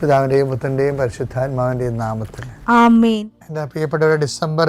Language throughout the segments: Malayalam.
പിതാവിന്റെയും പുത്രന്റെയും പരിശുദ്ധാത്മാവിന്റെയും നാമത്തിൽ. എന്റെ പ്രിയപ്പെട്ടവരെ ഡിസംബർ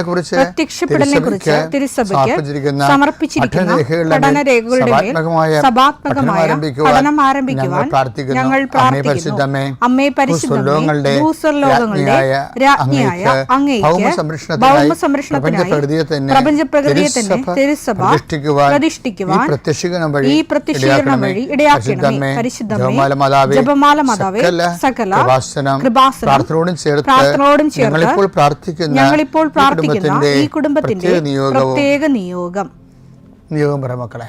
പ്രത്യക്ഷപ്പെടനെ കുറിച്ച് പ്രത്യക്ഷപ്പെടലിനെ കുറിച്ച് തിരുസഭയ്ക്ക് സമർപ്പിച്ചിരിക്കുന്ന സഭാത്മകമായ പഠനം ആരംഭിക്കുവാൻ ഞങ്ങൾ പ്രാർത്ഥിക്കുന്നു. അമ്മേ ഭൂസ്വർലോകങ്ങളുടെ രാജ്ഞിയായ അങ്ങേക്ക് തന്നെ തിരുസഭ പ്രതിഷ്ഠിക്കുവാൻ ഈ പ്രത്യക്ഷീകരണം വഴി ഇടയാക്കണമേ. പരിശുദ്ധമേ ജപമാല മാതാവേ ജപമാല മാതാവേ സകല കൃപാസനം കൃപാസനം പ്രാർത്ഥനയോടും ചേർത്ത് ഞങ്ങളിപ്പോൾ പ്രാർത്ഥിക്കുന്ന ഞങ്ങളിപ്പോൾ പ്രാർത്ഥിക്കുന്ന കുടുംബത്തിന്റെ ഈ കുടുംബത്തിന്റെ പ്രത്യേക നിയോഗം. നിയോഗം പറ മക്കളെ.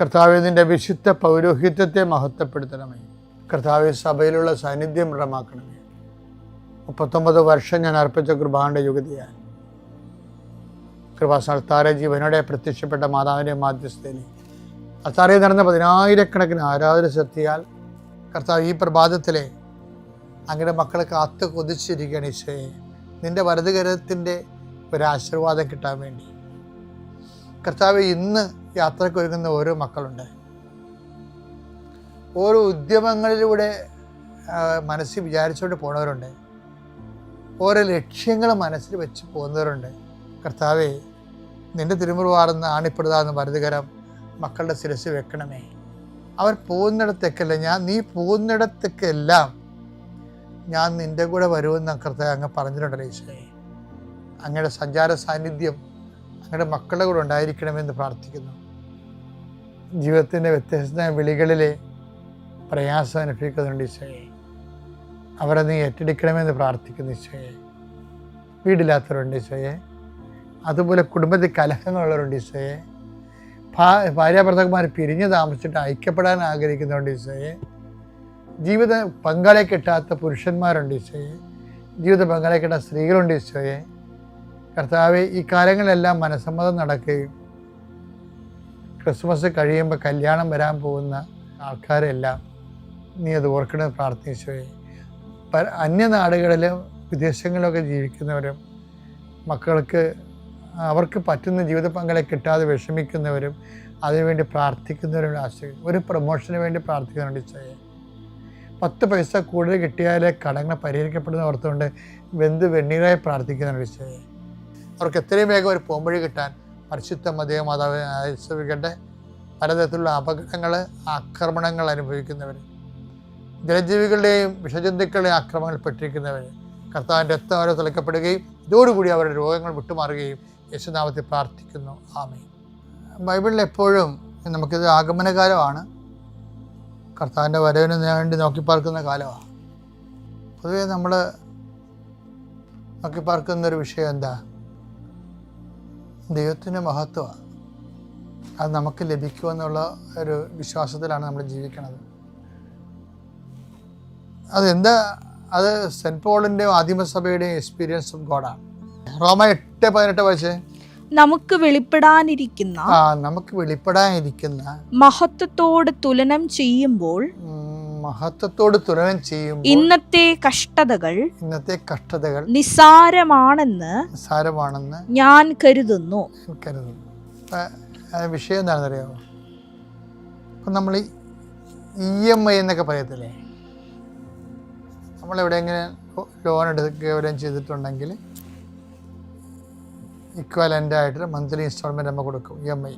കർത്താവെ നിന്റെ വിശുദ്ധ പൗരോഹിത്യത്തെ മഹത്വപ്പെടുത്തണമേ. കർത്താവെ സഭയിലുള്ള സാന്നിധ്യം ദൃഢമാക്കണമേ. മുപ്പത്തൊമ്പത് വർഷം ഞാൻ അർപ്പിച്ച കൃപാന്റെ കൃപാ കൃപാസ്ഥാന ജീവനോടെ പ്രത്യക്ഷപ്പെട്ട മാതാവിന്റെ മാധ്യസ്ഥയിൽ. അത്താറെ നടന്ന പതിനായിരക്കണക്കിന് ആരാധന ശക്തിയാൽ കർത്താവ് ഈ പ്രഭാതത്തിലെ അങ്ങനെ മക്കളെ കാത്ത് കൊതിച്ചിരിക്കുകയാണ് ഈശോയെ വലതുകരത്തിന്റെ ഒരു ആശീർവാദം കിട്ടാൻ വേണ്ടി. കർത്താവ് ഇന്ന് യാത്രക്കൊരുങ്ങുന്ന ഓരോ മക്കളുണ്ട്. ഓരോ ഉദ്യമങ്ങളിലൂടെ മനസ്സിൽ വിചാരിച്ചുകൊണ്ട് പോണവരുണ്ട്. ഓരോ ലക്ഷ്യങ്ങൾ മനസ്സിൽ വെച്ച് പോകുന്നവരുണ്ട്. കർത്താവെ നിന്റെ തിരുമുറുവാർന്ന് ആണിപ്പെടുതാന്ന് വലുതുകരം മക്കളുടെ ശിരസ് വെക്കണമേ. അവർ പോകുന്നിടത്തേക്കല്ല ഞാൻ നീ പോകുന്നിടത്തേക്കെല്ലാം ഞാൻ നിന്റെ കൂടെ വരുമെന്ന് കർത്താവ് അങ്ങ് പറഞ്ഞിട്ടുണ്ടല്ലോ ഈശോയെ. അങ്ങയുടെ സഞ്ചാര സാന്നിധ്യം അങ്ങയുടെ മക്കളുടെ കൂടെ ഉണ്ടായിരിക്കണമെന്ന് പ്രാർത്ഥിക്കുന്നു. ജീവിതത്തിന്റെ വ്യത്യസ്ത വിളികളിലെ പ്രയാസം അനുഭവിക്കുന്നുണ്ട് ഈശോയെ. അവരെ നീ ഏറ്റെടുക്കണമെന്ന് പ്രാർത്ഥിക്കുന്നു ഈശോയെ. വീടില്ലാത്തവരുണ്ട് ഈശോയെ. അതുപോലെ കുടുംബത്തിൽ കലഹങ്ങളുള്ളവരുണ്ട് ഈശോയെ. ഭാ ഭാര്യാഭർത്താക്കന്മാർ പിരിഞ്ഞ് താമസിച്ചിട്ട് ഐക്യപ്പെടാൻ ആഗ്രഹിക്കുന്നുണ്ട് ഈശോയെ. ജീവിത പങ്കാളിയെ കിട്ടാത്ത പുരുഷന്മാരുണ്ട് ഈശോയെ. ജീവിത പങ്കാളിയെ കിട്ടാത്ത സ്ത്രീകളുണ്ട് ഈശോയെ. കർത്താവ് ഈ കാലങ്ങളിലെല്ലാം മനസ്സമ്മതം നടക്കുകയും ക്രിസ്മസ് കഴിയുമ്പോൾ കല്യാണം വരാൻ പോകുന്ന ആൾക്കാരെല്ലാം നീ അത് ഓർക്കണമെന്ന് പ്രാർത്ഥിച്ചോയെ പല അന്യനാടുകളിലും വിദേശങ്ങളിലൊക്കെ ജീവിക്കുന്നവരും മക്കൾക്ക് അവർക്ക് പറ്റുന്ന ജീവിത പങ്കാളെ കിട്ടാതെ വിഷമിക്കുന്നവരും അതിനുവേണ്ടി പ്രാർത്ഥിക്കുന്നവരും ആശ്രയിക്കും ഒരു പ്രൊമോഷന് വേണ്ടി പ്രാർത്ഥിക്കുന്നുണ്ട് ചെയ്യാൻ പത്ത് പൈസ കൂടുതൽ കിട്ടിയാലേ കടങ്ങൾ പരിഹരിക്കപ്പെടുന്ന ഓർത്തുകൊണ്ട് വെന്ത് വെണ്ണീരായി പ്രാർത്ഥിക്കുന്നുണ്ട് ഈശോയെ. അവർക്ക് എത്രയും വേഗം ഒരു പോംവഴി കിട്ടാൻ പരിശുദ്ധ മതേ മാതാവ് ആശ്രയിക്കട്ടെ പലതരത്തിലുള്ള അപകടങ്ങൾ ആക്രമണങ്ങൾ അനുഭവിക്കുന്നവർ ജലജീവികളുടെയും വിഷജന്തുക്കളുടെയും ആക്രമണങ്ങൾ പെട്ടിരിക്കുന്നവർ കർത്താവിന്റെ രക്തം അവരെ തിളക്കപ്പെടുകയും ഇതോടുകൂടി അവരുടെ രോഗങ്ങൾ വിട്ടുമാറുകയും യേശുനാമത്തെ പ്രാർത്ഥിക്കുന്നു. ആമേ ബൈബിളിൽ എപ്പോഴും നമുക്കിത് ആഗമനകാലമാണ്. കർത്താവിന്റെ വരവിന് വേണ്ടി നോക്കിപ്പാർക്കുന്ന കാലമാണ്. പൊതുവേ നമ്മൾ നോക്കിപ്പാർക്കുന്ന ഒരു വിഷയം എന്താ? ദൈവത്തിന്റെ മഹത്വമാണ്. അത് നമുക്ക് ലഭിക്കുമെന്നുള്ള ഒരു വിശ്വാസത്തിലാണ് നമ്മൾ ജീവിക്കുന്നത് അതെന്താ? അത് സെന്റ് പോളിന്റെയും ആദിമസഭയുടെയും എക്സ്പീരിയൻസ് ഓഫ് ഗോഡാണ് റോമ എട്ട് പതിനെട്ട് വായിച്ചേ? നമുക്ക് വെളിപ്പെടാനിരിക്കുന്ന നമുക്ക് വെളിപ്പെടാനിരിക്കുന്ന മഹത്വത്തോട് തുലനം ചെയ്യുമ്പോൾ മഹത്വത്തോട് തുലനം ചെയ്യും ഇന്നത്തെ കഷ്ടതകൾ ഇന്നത്തെ കഷ്ടതകൾ നിസാരമാണെന്ന് നിസാരമാണെന്ന് ഞാൻ കരുതുന്നു. കരുതുന്നു. വിഷയം എന്താണെന്നറിയാമോ ഇപ്പം നമ്മൾ ഇ എം ഐ എന്നൊക്കെ പറയത്തില്ലേ? നമ്മളെവിടെ എങ്ങനെ ലോൺ എടുക്കുകയും ചെയ്തിട്ടുണ്ടെങ്കിൽ ഇക്വലന്റ് ആയിട്ട് മന്ത്ലി ഇൻസ്റ്റാൾമെന്റ് നമ്മൾ കൊടുക്കും ഇ എം ഐ.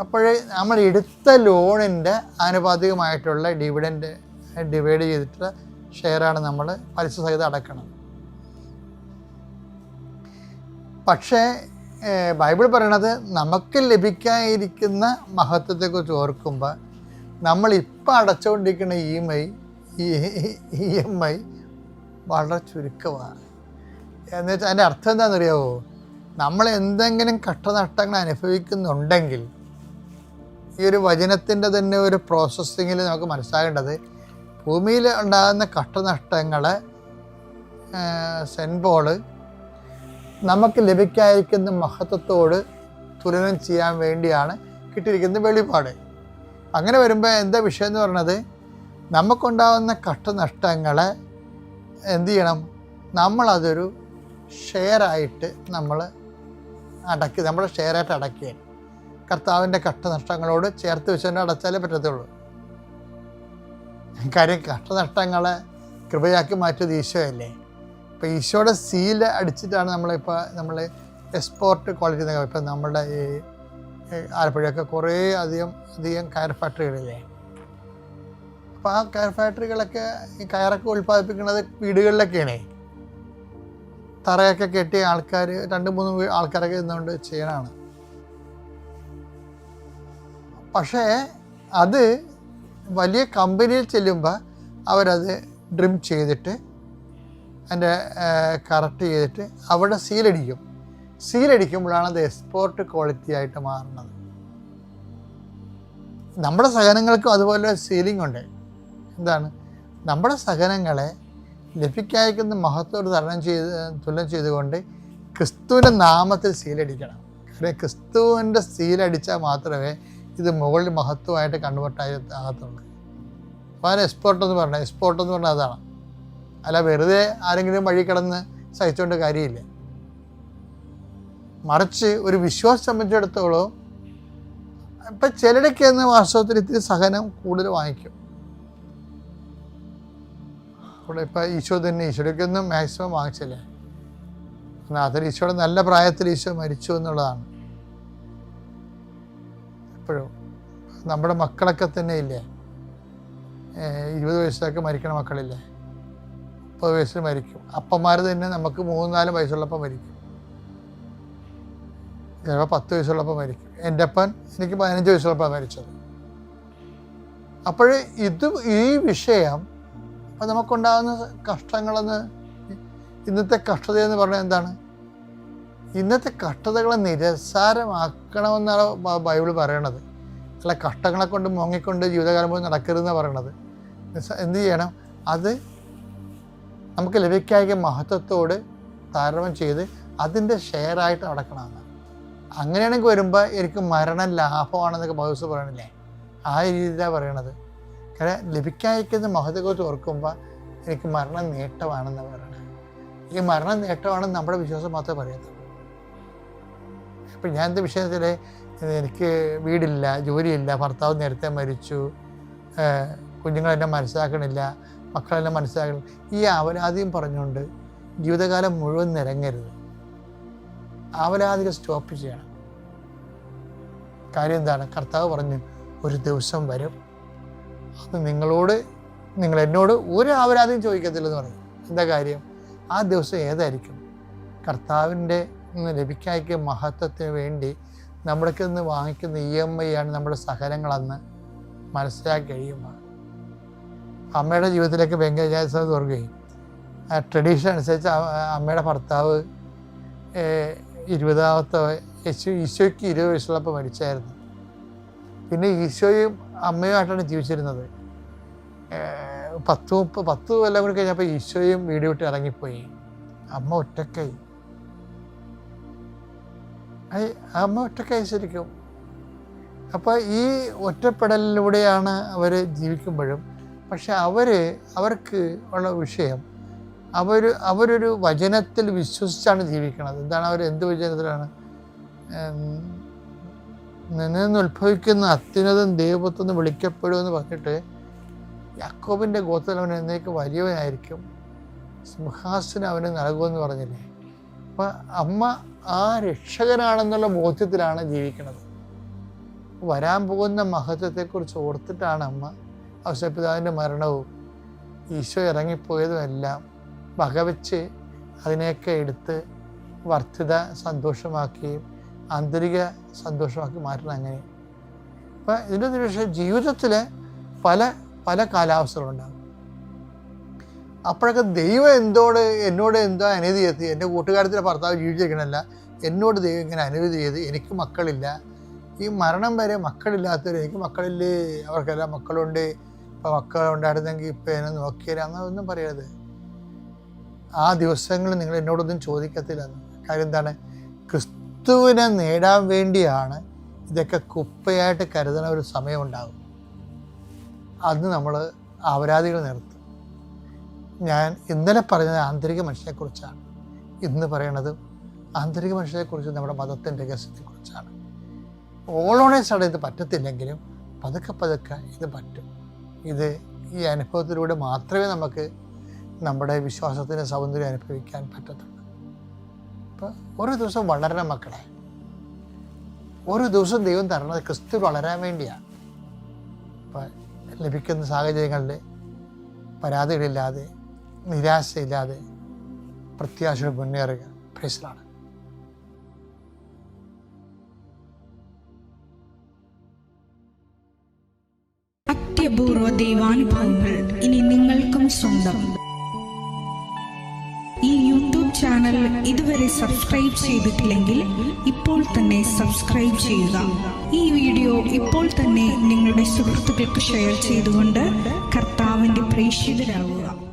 അപ്പോൾ നമ്മൾ എടുത്ത ലോണിന്റെ ആനുപാതികമായിട്ടുള്ള ഡിവിഡന്റ് ഡിവൈഡ് ചെയ്തിട്ടുള്ള ഷെയറാണ് നമ്മൾ പലിശ സഹിതം അടക്കണം പക്ഷേ ബൈബിൾ പറയണത് നമുക്ക് ലഭിക്കാതിരിക്കുന്ന മഹത്വത്തെക്കുറിച്ച് ഓർക്കുമ്പോൾ നമ്മൾ ഇപ്പം അടച്ചുകൊണ്ടിരിക്കുന്ന E M I E M I വളരെ ചുരുക്കമാണ്. എന്ന് വെച്ചാൽ അതിന്റെ അർത്ഥം എന്താണെന്നറിയാവോ? നമ്മൾ എന്തെങ്കിലും കഷ്ടനഷ്ടങ്ങൾ അനുഭവിക്കുന്നുണ്ടെങ്കിൽ ഈ ഒരു വചനത്തിന്റെ തന്നെ ഒരു പ്രോസസ്സിങ്ങിൽ നമുക്ക് മനസ്സിലാകേണ്ടത് ഭൂമിയിൽ ഉണ്ടാകുന്ന കഷ്ടനഷ്ടങ്ങൾ സെൻപോൾ നമുക്ക് ലഭിക്കാതിരിക്കുന്ന മഹത്വത്തോട് തുലനം ചെയ്യാൻ വേണ്ടിയാണ് കിട്ടിയിരിക്കുന്ന വെളിപാട്. അങ്ങനെ വരുമ്പോൾ എന്താ വിഷയം എന്ന് പറയുന്നത്? നമുക്കുണ്ടാകുന്ന കഷ്ടനഷ്ടങ്ങളെ എന്തു ചെയ്യണം? നമ്മളതൊരു ഷെയറായിട്ട് നമ്മൾ അടക്കി നമ്മുടെ ഷെയറായിട്ട് അടക്കുക കർത്താവിന്റെ കഷ്ടനഷ്ടങ്ങളോട് ചേർത്ത് വെച്ചുകൊണ്ട് അടച്ചാലേ പറ്റത്തുള്ളൂ. കാര്യം കഷ്ടനഷ്ടങ്ങളെ കൃപയാക്കി മാറ്റിയത് ഈശോയല്ലേ. ഇപ്പോൾ ഈശോയുടെ സീൽ അടിച്ചിട്ടാണ് നമ്മളിപ്പോൾ നമ്മൾ എക്സ്പോർട്ട് ക്വാളിറ്റി എന്നൊക്കെ ഇപ്പം നമ്മുടെ ഈ ആലപ്പുഴയൊക്കെ കുറേ അധികം അധികം കയർ ഫാക്ടറികളില്ലേ. അപ്പോൾ ആ കയർ ഫാക്ടറികളൊക്കെ ഈ കയറൊക്കെ ഉൽപ്പാദിപ്പിക്കുന്നത് വീടുകളിലൊക്കെയാണേ. തറയൊക്കെ കെട്ടിയ ആൾക്കാർ രണ്ട് മൂന്ന് ആൾക്കാരൊക്കെ ഇരുന്നുകൊണ്ട് ചെയ്യണതാണ്. പക്ഷേ അത് വലിയ കമ്പനിയിൽ ചെല്ലുമ്പോൾ അവരത് ഡ്രിം ചെയ്തിട്ട് അതിന്റെ കറക്റ്റ് ചെയ്തിട്ട് അവിടെ സീലടിക്കും സീലടിക്കുമ്പോഴാണ് അത് എക്സ്പോർട്ട് ക്വാളിറ്റി ആയിട്ട് മാറുന്നത്. നമ്മുടെ സഹനങ്ങൾക്കും അതുപോലെ സീലിംഗ് ഉണ്ട്. എന്താണ്? നമ്മുടെ സഹനങ്ങളെ ലഭിക്കായിക്കുന്ന മഹത്വത്തോട് തരണം ചെയ്ത് തുലം ചെയ്തുകൊണ്ട് ക്രിസ്തുവിന്റെ നാമത്തിൽ സീലടിക്കണം കാരണം ക്രിസ്തുവിന്റെ സീലടിച്ചാൽ മാത്രമേ ഇത് മുകളിൽ മഹത്വമായിട്ട് കൺവേർട്ടായി ആകത്തുള്ളൂ അപ്പോൾ അതിന് എക്സ്പോർട്ട് എന്ന് പറഞ്ഞാൽ എക്സ്പോർട്ട് എന്ന് പറഞ്ഞാൽ അതാണ്. അല്ല വെറുതെ ആരെങ്കിലും വഴി കിടന്ന് സഹിച്ചുകൊണ്ട് കാര്യമില്ല. മറിച്ച് ഒരു വിശ്വാസം സംബന്ധിച്ചിടത്തോളം ഇപ്പം ചിലരൊക്കെ എന്ന് വാസ്തവത്തിൽ ഇത്തിരി സഹനം കൂടുതൽ വാങ്ങിക്കും. അവിടെ ഇപ്പം ഈശോ തന്നെ ഈശോയ്ക്ക് ഒന്നും മാക്സിമം വാങ്ങിച്ചില്ല. അതിൽ ഈശോയുടെ നല്ല പ്രായത്തിൽ ഈശോ മരിച്ചു എന്നുള്ളതാണ്. എപ്പോഴും നമ്മുടെ മക്കളൊക്കെ തന്നെ ഇല്ലേ? ഇരുപത് വയസ്സിലൊക്കെ മരിക്കണ മക്കളില്ലേ? മുപ്പത് വയസ്സിൽ മരിക്കും. അപ്പന്മാർ തന്നെ നമുക്ക് മൂന്ന് നാല് വയസ്സുള്ളപ്പം മരിക്കും. ചിലപ്പോൾ പത്ത് വയസ്സുള്ളപ്പം മരിക്കും. എന്റെ അപ്പൻ എനിക്ക് പതിനഞ്ച് വയസ്സുള്ളപ്പം മരിച്ചത്. അപ്പോൾ ഇത് ഈ വിഷയം അപ്പം നമുക്കുണ്ടാകുന്ന കഷ്ടങ്ങളെന്ന് ഇന്നത്തെ കഷ്ടതയെന്ന് പറഞ്ഞാൽ എന്താണ്? ഇന്നത്തെ കഷ്ടതകളെ നിരസാരമാക്കണമെന്നാണ് ബൈബിൾ പറയണത്. അല്ല കഷ്ടങ്ങളെ കൊണ്ട് മുങ്ങിക്കൊണ്ട് ജീവിതകാലം പോയി നടക്കരുതെന്ന് പറയണത്. എന്ത് ചെയ്യണം? അത് നമുക്ക് ലഭിക്കായ മഹത്വത്തോട് താരതമ്യം ചെയ്ത് അതിന്റെ ഷെയറായിട്ട് നടക്കണമെന്ന് അങ്ങനെയാണെങ്കിൽ വരുമ്പോൾ എനിക്ക് മരണം ലാഭമാണെന്നൊക്കെ ബൗസ് പറയണില്ലേ? ആ രീതിയിലാണ് പറയണത്. കാരണം ലഭിക്കായിരിക്കുന്ന മഹത്വത്തെ ഓർക്കുമ്പോൾ എനിക്ക് മരണം നേട്ടമാണെന്ന് പറയണത്. ഈ മരണം നേട്ടമാണെന്ന് നമ്മുടെ വിശ്വാസം മാത്രമേ പറയത്തുള്ളൂ. ഇപ്പം ഞാൻ എന്റെ വിഷയത്തിൽ എനിക്ക് വീടില്ല ജോലിയില്ല ഭർത്താവ് നേരത്തെ മരിച്ചു കുഞ്ഞുങ്ങളെന്നെ മനസ്സിലാക്കണില്ല മക്കളെന്നെ മനസ്സിലാക്കണം ഈ അവലാതിയും പറഞ്ഞുകൊണ്ട് ജീവിതകാലം മുഴുവൻ നിരങ്ങരുത്. അവലാതികൾ സ്റ്റോപ്പ് ചെയ്യണം. കാര്യം എന്താണ്? കർത്താവ് പറഞ്ഞു ഒരു ദിവസം വരും അത് നിങ്ങളോട് നിങ്ങൾ എന്നോട് ഒരു അപരാധം ചോദിക്കത്തില്ലെന്ന് പറഞ്ഞു. എന്താ കാര്യം? ആ ദിവസം ഏതായിരിക്കും? കർത്താവിന്റെ ലഭിക്കായ്ക്ക് മഹത്വത്തിന് വേണ്ടി നമ്മൾക്ക് നിന്ന് വാങ്ങിക്കുന്ന ഇ എം ഐ ആണ് നമ്മുടെ സഹനങ്ങളെന്ന് മനസ്സിലാക്കി കഴിയുമ്പോൾ അമ്മയുടെ ജീവിതത്തിലേക്ക് ഭയങ്കര തുറക്കുകയും ആ ട്രഡീഷൻ അനുസരിച്ച് അമ്മയുടെ ഭർത്താവ് ഇരുപതാമത്തെ യേശു ഈശോയ്ക്ക് ഇരുപത് വയസ്സുള്ളപ്പോൾ മരിച്ചായിരുന്നു. പിന്നെ ഈശോയും അമ്മയുമായിട്ടാണ് ജീവിച്ചിരുന്നത്. പത്ത് മുപ്പത് പത്ത് കൊല്ലം കൂടി കഴിഞ്ഞപ്പോൾ ഈശോയും വീട് വിട്ട് ഇറങ്ങിപ്പോയി. അമ്മ ഒറ്റക്കായി അമ്മ ഒറ്റക്കായി ശരിക്കും അപ്പോൾ ഈ ഒറ്റപ്പെടലിലൂടെയാണ് അവർ ജീവിക്കുമ്പോഴും. പക്ഷെ അവർ അവർക്ക് ഉള്ള വിഷയം അവർ അവരൊരു വചനത്തിൽ വിശ്വസിച്ചാണ് ജീവിക്കുന്നത് എന്താണ് അവർ എന്ത് വചനത്തിലാണ്? നിന്നുദ്ഭവിക്കുന്ന അത്യുന്നതം ദൈവത്വം വിളിക്കപ്പെടുമെന്ന് പറഞ്ഞിട്ട് യാക്കോബിന്റെ ഗോത്രത്തിൽ അവൻ എന്നേക്ക് വലിയവനായിരിക്കും. സിംഹാസനം അവന് നൽകുമെന്ന് പറഞ്ഞില്ലേ? അപ്പം അമ്മ ആ രക്ഷകനാണെന്നുള്ള ബോധ്യത്തിലാണ് ജീവിക്കുന്നത്. വരാൻ പോകുന്ന മഹത്വത്തെക്കുറിച്ച് ഓർത്തിട്ടാണ് അമ്മ ഔസപിതാവിന്റെ മരണവും ഈശോ ഇറങ്ങിപ്പോയതും എല്ലാം വകവെച്ച് അതിനെയൊക്കെ എടുത്ത് വർദ്ധിത സന്തോഷമാക്കുകയും ആന്തരിക സന്തോഷമാക്കി മാറ്റണം അങ്ങനെ. അപ്പം ഇതിന്റെ വിഷയം ജീവിതത്തിൽ പല പല കാലാവസ്ഥകളുണ്ടാകും അപ്പോഴൊക്കെ ദൈവം എന്തോട് എന്നോട് എന്തോ അനുമതി ചെയ്ത് എന്റെ കൂട്ടുകാരത്തിന്റെ ഭർത്താവ് ജീവിച്ചിരിക്കണമല്ല എന്നോട് ദൈവം ഇങ്ങനെ അനുമതി ചെയ്ത് എനിക്ക് മക്കളില്ല. ഈ മരണം വരെ മക്കളില്ലാത്തവർ എനിക്ക് മക്കളില്ലേ അവർക്കെല്ലാം മക്കളുണ്ട് ഇപ്പം മക്കളുണ്ടായിരുന്നെങ്കിൽ ഇപ്പം എന്നെ നോക്കിയാൽ അങ്ങനൊന്നും പറയരുത്. ആ ദിവസങ്ങളിൽ നിങ്ങൾ എന്നോടൊന്നും ചോദിക്കത്തില്ല. കാര്യം എന്താണ്? ക്രിസ്തുവിനെ നേടാൻ വേണ്ടിയാണ് ഇതൊക്കെ കുപ്പയായിട്ട് കരുതുന്ന ഒരു സമയമുണ്ടാകും അന്ന് നമ്മൾ അപരാധികൾ നിർത്തും ഞാൻ ഇന്നലെ പറഞ്ഞത് ആന്തരിക മനുഷ്യനെക്കുറിച്ചാണ്. ഇന്ന് പറയണത് ആന്തരിക മനുഷ്യനെക്കുറിച്ച് നമ്മുടെ മതത്തിന്റെ രഹസ്യത്തെക്കുറിച്ചാണ്. ഓളോണേഴ്സാണ് ഇത് പറ്റത്തില്ലെങ്കിലും പതുക്കെ പതുക്കെ ഇത് പറ്റും. ഇത് ഈ അനുഭവത്തിലൂടെ മാത്രമേ നമുക്ക് നമ്മുടെ വിശ്വാസത്തിന്റെ സൗന്ദര്യം അനുഭവിക്കാൻ പറ്റത്തുള്ളൂ. അപ്പോൾ ഒരു ദിവസം വളരണം മക്കളെ. ഓരോ ദിവസം ദൈവം തരണത് ക്രിസ്തു വളരാൻ വേണ്ടിയാണ്. അപ്പോൾ ലഭിക്കുന്ന സാഹചര്യങ്ങളിൽ പരാതികളില്ലാതെ നിരാശയില്ലാതെ പ്രത്യാശയോടെ മുന്നേറുക. പ്രേസിലാണ് അത്യപൂർവ ദൈവാനുഭവങ്ങൾ ഇനി നിങ്ങൾക്കും സ്വന്തം. ഈ യൂട്യൂബ് ചാനൽ ഇതുവരെ സബ്സ്ക്രൈബ് ചെയ്തിട്ടില്ലെങ്കിൽ ഇപ്പോൾ തന്നെ സബ്സ്ക്രൈബ് ചെയ്യുക. ഈ വീഡിയോ ഇപ്പോൾ തന്നെ നിങ്ങളുടെ സുഹൃത്തുക്കൾക്ക് ഷെയർ ചെയ്തുകൊണ്ട് കർത്താവിന്റെ പ്രേക്ഷിതരാകുക